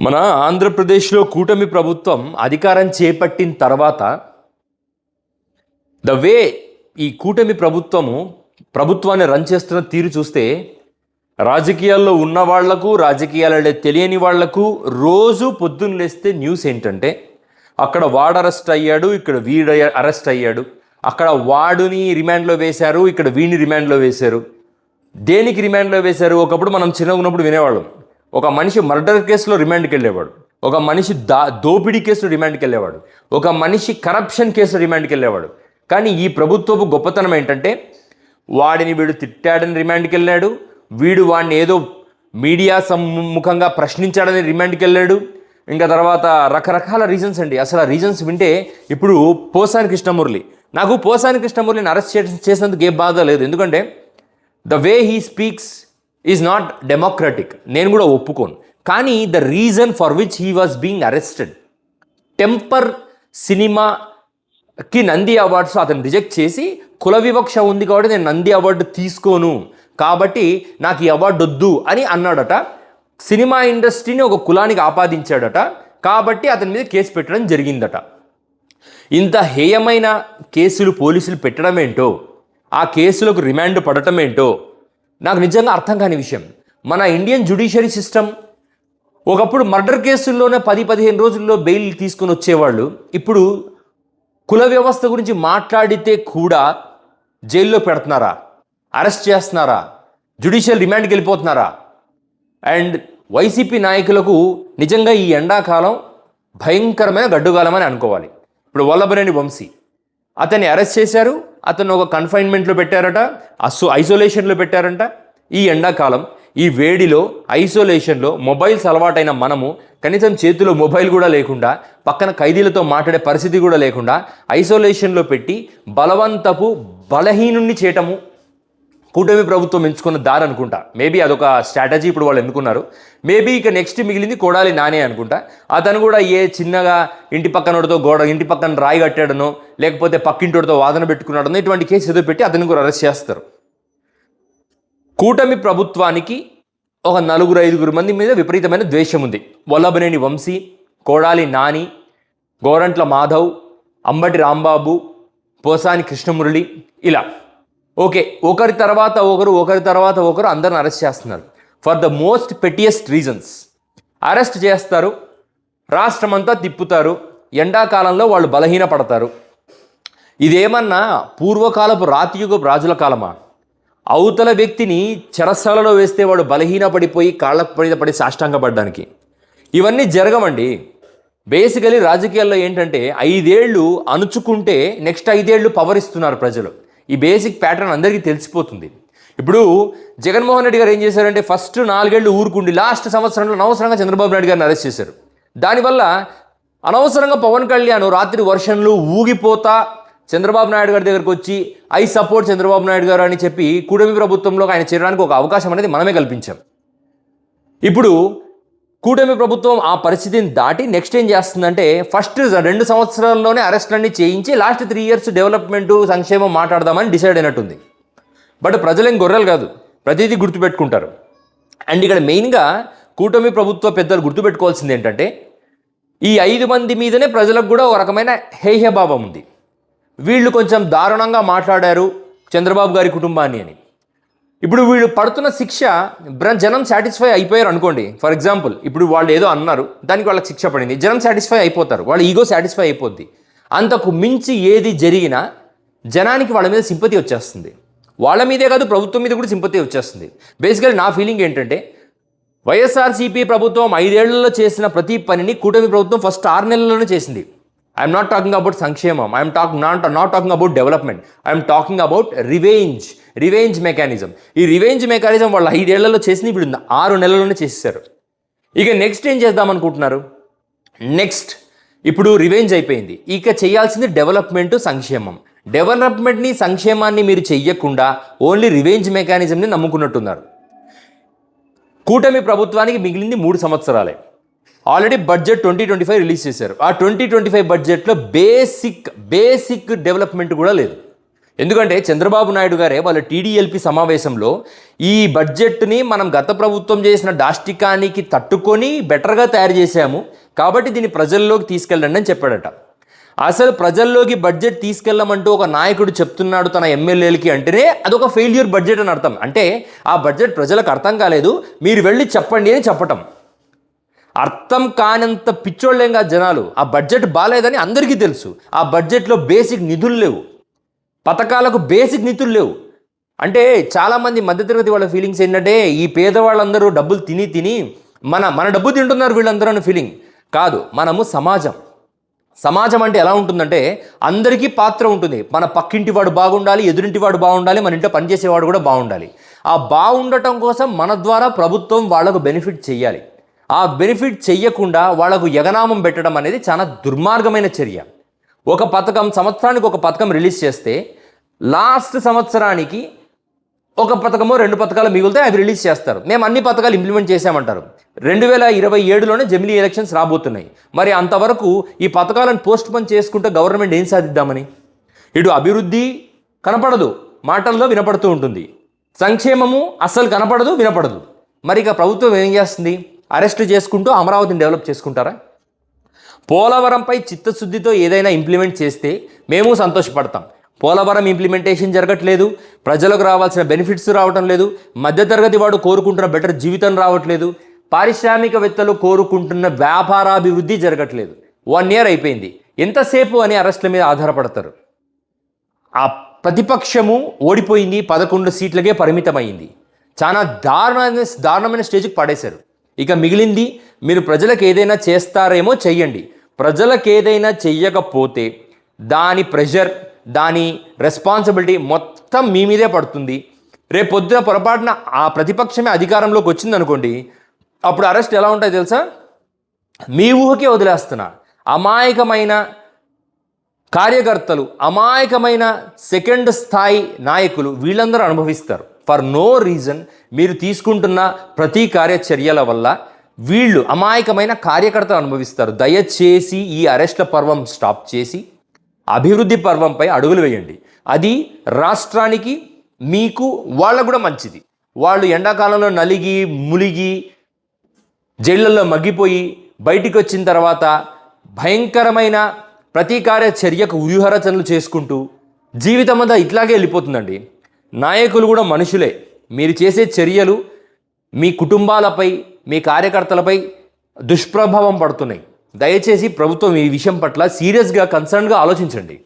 మన ఆంధ్రప్రదేశ్లో కూటమి ప్రభుత్వం అధికారం చేపట్టిన తర్వాత ద వే ఈ కూటమి ప్రభుత్వము ప్రభుత్వాన్ని రన్ చేస్తున్న తీరు చూస్తే రాజకీయాల్లో ఉన్న వాళ్ళకు రాజకీయాలలో తెలియని వాళ్ళకు రోజు పొద్దున్న లేస్తే న్యూస్ ఏంటంటే అక్కడ వాడు అరెస్ట్ అయ్యాడు ఇక్కడ వీడు అరెస్ట్ అయ్యాడు అక్కడ వాడుని రిమాండ్లో వేశారు ఇక్కడ వీడిని రిమాండ్లో వేశారు. దేనికి రిమాండ్లో వేశారు? ఒకప్పుడు మనం చిన్నగా ఉన్నప్పుడు వినేవాళ్ళం. ఒక మనిషి మర్డర్ కేసులో రిమాండ్కి వెళ్ళేవాడు. ఒక మనిషి దా దోపిడీ కేసులో రిమాండ్కి వెళ్ళేవాడు. ఒక మనిషి కరప్షన్ కేసులో రిమాండ్కి వెళ్ళేవాడు. కానీ ఈ ప్రభుత్వపు గొప్పతనం ఏంటంటే వాడిని వీడు తిట్టాడని రిమాండ్కి వెళ్ళాడు. వీడు వాడిని ఏదో మీడియా సమ్ముఖంగా ప్రశ్నించాడని రిమాండ్కి వెళ్ళాడు. ఇంకా తర్వాత రకరకాల రీజన్స్ అండి. అసలు ఆ రీజన్స్ వింటే ఇప్పుడు పోసాని కృష్ణమురళి. నాకు పోసాని కృష్ణమురళిని అరెస్ట్ చేసినందుకు ఏ బాధ లేదు. ఎందుకంటే the way he speaks is not democratic నేను కూడా ఒప్పుకోను. కానీ the reason for which he was being arrested temper సినిమాకి నంది అవార్డ్స్ అతను రిజెక్ట్ చేసి కుల వివక్ష ఉంది కాబట్టి నేను నంది అవార్డు తీసుకోను. కాబట్టి నాకు ఈ అవార్డు వద్దు అని అన్నాడట. సినిమా ఇండస్ట్రీని ఒక కులానికి ఆపాదించాడట. కాబట్టి అతని మీద కేసు పెట్టడం జరిగిందట. ఇంత హేయమైన కేసులు పోలీసులు పెట్టడం ఏంటో ఆ కేసులకు రిమాండ్ పడటం ఏంటో నాకు నిజంగా అర్థం కాని విషయం. మన ఇండియన్ జ్యుడిషియరీ సిస్టమ్ ఒకప్పుడు మర్డర్ కేసుల్లోనే పది పదిహేను రోజుల్లో బెయిల్ తీసుకొని వచ్చేవాళ్ళు. ఇప్పుడు కుల వ్యవస్థ గురించి మాట్లాడితే కూడా జైల్లో పెడుతున్నారా? అరెస్ట్ చేస్తున్నారా? జ్యుడిషియల్ రిమాండ్కి వెళ్ళిపోతున్నారా? అండ్ వైసీపీ నాయకులకు నిజంగా ఈ ఎండాకాలం భయంకరమైన గడ్డుగాలం అని అనుకోవాలి. ఇప్పుడు వల్లభనేని వంశీ అతన్ని అరెస్ట్ చేశారు. అతను ఒక కన్ఫైన్మెంట్లో పెట్టారట అసో ఐసోలేషన్లో పెట్టారంట. ఈ ఎండాకాలం ఈ వేడిలో ఐసోలేషన్లో మొబైల్స్ అలవాటైన మనము కనీసం చేతిలో మొబైల్ కూడా లేకుండా పక్కన ఖైదీలతో మాట్లాడే పరిస్థితి కూడా లేకుండా ఐసోలేషన్లో పెట్టి బలవంతపు బలహీనుణ్ణి చేయటము కూటమి ప్రభుత్వం ఎంచుకున్న దారి అనుకుంటా. మేబీ అదొక స్ట్రాటజీ ఇప్పుడు వాళ్ళు ఎందుకున్నారు మేబీ ఇక నెక్స్ట్ మిగిలింది కొడాలి నానే అనుకుంటా. అతను కూడా ఏ చిన్నగా ఇంటి పక్కనోడితో గోడ ఇంటి పక్కన రాయి కట్టాడనో లేకపోతే పక్కింటోడితో వాదన పెట్టుకున్నాడనో ఇటువంటి కేసు ఏదో పెట్టి అతను కూడా అరెస్ట్ చేస్తారు. కూటమి ప్రభుత్వానికి ఒక నలుగురు ఐదుగురు మంది మీద విపరీతమైన ద్వేషం ఉంది. వల్లభనేని వంశీ కోడాలి నాని గోరంట్ల మాధవ్ అంబటి రాంబాబు పోసాని కృష్ణమురళి ఇలా. ఓకే ఒకరి తర్వాత ఒకరు ఒకరి తర్వాత ఒకరు అందరిని అరెస్ట్ చేస్తున్నారు. For the most pettiest reasons arrest చేస్తారు రాష్ట్రమంతా తిప్పుతారు ఎండాకాలంలో వాళ్ళు బలహీన పడతారు ఇదేమన్నా పూర్వకాలపు రాతియుగపు రాజుల కాలమా? అవతల వ్యక్తిని చెరసలలో వేస్తే వాడు బలహీన పడిపోయి కాళ్ళకు పడి పడి సాష్టాంగపడడానికి. ఇవన్నీ జరగమండి. బేసికలీ రాజకీయాల్లో ఏంటంటే ఐదేళ్ళు అణుచుకుంటే నెక్స్ట్ ఐదేళ్ళు పవర్ ఇస్తున్నారు ప్రజలు. ఈ బేసిక్ ప్యాటర్న్ అందరికీ తెలిసిపోతుంది. ఇప్పుడు జగన్మోహన్ రెడ్డి గారు ఏం చేశారంటే ఫస్ట్ నాలుగేళ్ళు ఊరుకుండి లాస్ట్ సంవత్సరంలో అనవసరంగా చంద్రబాబు నాయుడు గారిని అరెస్ట్ చేశారు. దానివల్ల అనవసరంగా పవన్ కళ్యాణ్ రాత్రి వర్షంలో ఊగిపోతా చంద్రబాబు నాయుడు గారి దగ్గరకు వచ్చి ఐ సపోర్ట్ చంద్రబాబు నాయుడు గారు అని చెప్పి కూడమి ప్రభుత్వంలో ఆయన చేరడానికి ఒక అవకాశం అనేది మనమే కల్పించాం. ఇప్పుడు కూటమి ప్రభుత్వం ఆ పరిస్థితిని దాటి నెక్స్ట్ ఏం చేస్తుందంటే ఫస్ట్ రెండు సంవత్సరాల్లోనే అరెస్ట్లన్నీ చేయించి లాస్ట్ త్రీ ఇయర్స్ డెవలప్మెంట్ సంక్షేమం మాట్లాడదామని డిసైడ్ అయినట్టుంది. బట్ ప్రజలేం గొర్రెలు కాదు ప్రతిదీ గుర్తుపెట్టుకుంటారు. అండ్ ఇక్కడ మెయిన్గా కూటమి ప్రభుత్వ పెద్దలు గుర్తుపెట్టుకోవాల్సింది ఏంటంటే ఈ ఐదు మంది మీదనే ప్రజలకు కూడా ఒక రకమైన హేహ్యభావం ఉంది. వీళ్ళు కొంచెం దారుణంగా మాట్లాడారు చంద్రబాబు గారి కుటుంబాన్ని అని. ఇప్పుడు వీళ్ళు పడుతున్న శిక్ష జనం సాటిస్ఫై అయిపోయారు అనుకోండి. ఫర్ ఎగ్జాంపుల్ ఇప్పుడు వాళ్ళు ఏదో అన్నారు దానికి వాళ్ళకి శిక్ష పడింది. జనం సాటిస్ఫై అయిపోతారు. వాళ్ళ ఈగో సాటిస్ఫై అయిపోద్ది. అంతకు మించి ఏది జరిగినా జనానికి వాళ్ళ మీద సింపతి వచ్చేస్తుంది. వాళ్ళ మీదే కాదు ప్రభుత్వం మీద కూడా సింపతి వచ్చేస్తుంది. బేసికల్ నా ఫీలింగ్ ఏంటంటే వైఎస్ఆర్సీపీ ప్రభుత్వం ఐదేళ్ళలో చేసిన ప్రతి పనిని కూటమి ప్రభుత్వం ఫస్ట్ ఆరు నెలల్లోనే చేసింది. ఐఎమ్ నాట్ టాకింగ్ అబౌట్ సంక్షేమం I'm talk not not talking about development I'm talking about revenge revenge mechanism ఈ రివేంజ్ మెకానిజం వాళ్ళు ఐదేళ్ళలో చేసిన ఇప్పుడు ఆరు నెలల్లోనే చేసేసారు ఇక నెక్స్ట్ ఏం చేద్దాం అనుకుంటున్నారు? నెక్స్ట్ ఇప్పుడు రివెంజ్ అయిపోయింది. ఇక చేయాల్సింది డెవలప్మెంట్ సంక్షేమం. డెవలప్మెంట్ని సంక్షేమాన్ని మీరు చెయ్యకుండా ఓన్లీ రివెంజ్ మెకానిజంని నమ్ముకున్నట్టున్నారు. కూటమి ప్రభుత్వానికి మిగిలింది మూడు సంవత్సరాలే. Already budget twenty twenty five release చేశారు. ఆ ట్వంటీ ట్వంటీ ఫైవ్ బడ్జెట్లో బేసిక్ బేసిక్ డెవలప్మెంట్ కూడా లేదు. ఎందుకంటే చంద్రబాబు నాయుడు గారే వాళ్ళ టీడీఎల్పీ సమావేశంలో ఈ బడ్జెట్ని మనం గత ప్రభుత్వం చేసిన దాష్టికానికి తట్టుకొని బెటర్గా తయారు చేశాము. కాబట్టి దీన్ని ప్రజల్లోకి తీసుకెళ్ళండి అని చెప్పాడట. అసలు ప్రజల్లోకి బడ్జెట్ తీసుకెళ్ళమంటూ ఒక నాయకుడు చెప్తున్నాడు తన ఎమ్మెల్యేలకి అంటేనే అదొక ఫెయిల్యూర్ బడ్జెట్ అని అర్థం. అంటే ఆ బడ్జెట్ ప్రజలకు అర్థం కాలేదు. మీరు వెళ్ళి చెప్పండి అని చెప్పటం. అర్థం కానంత పిచ్చోళ్ళేం కాదు జనాలు. ఆ బడ్జెట్ బాగాలేదని అందరికీ తెలుసు. ఆ బడ్జెట్లో బేసిక్ నిధులు లేవు. పథకాలకు బేసిక్ నిధులు లేవు. అంటే చాలామంది మధ్యతరగతి వాళ్ళ ఫీలింగ్స్ ఏంటంటే ఈ పేదవాళ్ళందరూ డబ్బులు తిని తిని మన మన డబ్బు తింటున్నారు వీళ్ళందరూ అనే ఫీలింగ్. కాదు మనము సమాజం. సమాజం అంటే ఎలా ఉంటుందంటే అందరికీ పాత్ర ఉంటుంది. మన పక్కింటి వాడు బాగుండాలి ఎదురింటి వాడు బాగుండాలి మన ఇంట్లో పనిచేసేవాడు కూడా బాగుండాలి. ఆ బాగుండటం కోసం మన ద్వారా ప్రభుత్వం వాళ్ళకు బెనిఫిట్ చేయాలి. ఆ బెనిఫిట్ చెయ్యకుండా వాళ్ళకు యగనామం పెట్టడం అనేది చాలా దుర్మార్గమైన చర్య. ఒక పథకం సంవత్సరానికి ఒక పథకం రిలీజ్ చేస్తే లాస్ట్ సంవత్సరానికి ఒక పథకమో రెండు పథకాలు మిగులుతాయి అవి రిలీజ్ చేస్తారు. మేము అన్ని పథకాలు ఇంప్లిమెంట్ చేశామంటారు. రెండు వేల ఇరవై ఏడులోనే జమిలీ ఎలక్షన్స్ రాబోతున్నాయి. మరి అంతవరకు ఈ పథకాలను పోస్ట్ పోన్ చేసుకుంటే గవర్నమెంట్ ఏం సాధిద్దామని? ఇటు అభివృద్ధి కనపడదు. మాటల్లో వినపడుతూ ఉంటుంది. సంక్షేమము అస్సలు కనపడదు వినపడదు. మరి ఇక ప్రభుత్వం ఏం చేస్తుంది? అరెస్ట్ చేసుకుంటూ అమరావతిని డెవలప్ చేసుకుంటారా? పోలవరంపై చిత్తశుద్ధితో ఏదైనా ఇంప్లిమెంట్ చేస్తే మేము సంతోషపడతాం. పోలవరం ఇంప్లిమెంటేషన్ జరగట్లేదు ప్రజలకు రావాల్సిన బెనిఫిట్స్ రావటం లేదు మధ్యతరగతి వాడు కోరుకుంటున్న బెటర్ జీవితం రావట్లేదు పారిశ్రామికవేత్తలు కోరుకుంటున్న వ్యాపారాభివృద్ధి జరగట్లేదు. వన్ ఇయర్ అయిపోయింది. ఎంతసేపు అని అరెస్ట్ల మీద ఆధారపడతారు? ఆ ప్రతిపక్షము ఓడిపోయింది పదకొండు సీట్లకే పరిమితమైంది. చాలా దారుణమైన దారుణమైన స్టేజ్కి పడేశారు. ఇక మిగిలింది మీరు ప్రజలకు ఏదైనా చేస్తారేమో చెయ్యండి. ప్రజలకు ఏదైనా చెయ్యకపోతే దాని ప్రెషర్ దాని రెస్పాన్సిబిలిటీ మొత్తం మీ మీదే పడుతుంది. రేపు పొద్దున పొరపాటున ఆ ప్రతిపక్షమే అధికారంలోకి వచ్చిందనుకోండి అప్పుడు అరెస్ట్ ఎలా ఉంటాయి తెలుసా? మీ ఊహకే వదిలేస్తున్నా. అమాయకమైన కార్యకర్తలు అమాయకమైన సెకండ్ స్థాయి నాయకులు వీళ్ళందరూ అనుభవిస్తారు. ఫర్ నో రీజన్ మీరు తీసుకుంటున్న ప్రతి కార్యచర్యల వల్ల వీళ్ళు అమాయకమైన కార్యకర్తలు అనుభవిస్తారు. దయచేసి ఈ అరెస్ట్ల పర్వం స్టాప్ చేసి అభివృద్ధి పర్వంపై అడుగులు వేయండి. అది రాష్ట్రానికి మీకు వాళ్ళకు కూడా మంచిది. వాళ్ళు ఎండాకాలంలో నలిగి ములిగి జైళ్ళల్లో మగ్గిపోయి బయటికి వచ్చిన తర్వాత భయంకరమైన ప్రతీకార చర్యకు వ్యూహరచనలు చేసుకుంటూ జీవితం అంతా ఇట్లాగే వెళ్ళిపోతుందండి. నాయకులు కూడా మనుషులే. మీరు చేసే చర్యలు మీ కుటుంబాలపై మీ కార్యకర్తలపై దుష్ప్రభావం పడుతున్నాయి. దయచేసి ప్రభుత్వం ఈ విషయం పట్ల సీరియస్గా కన్సర్న్గా ఆలోచించండి.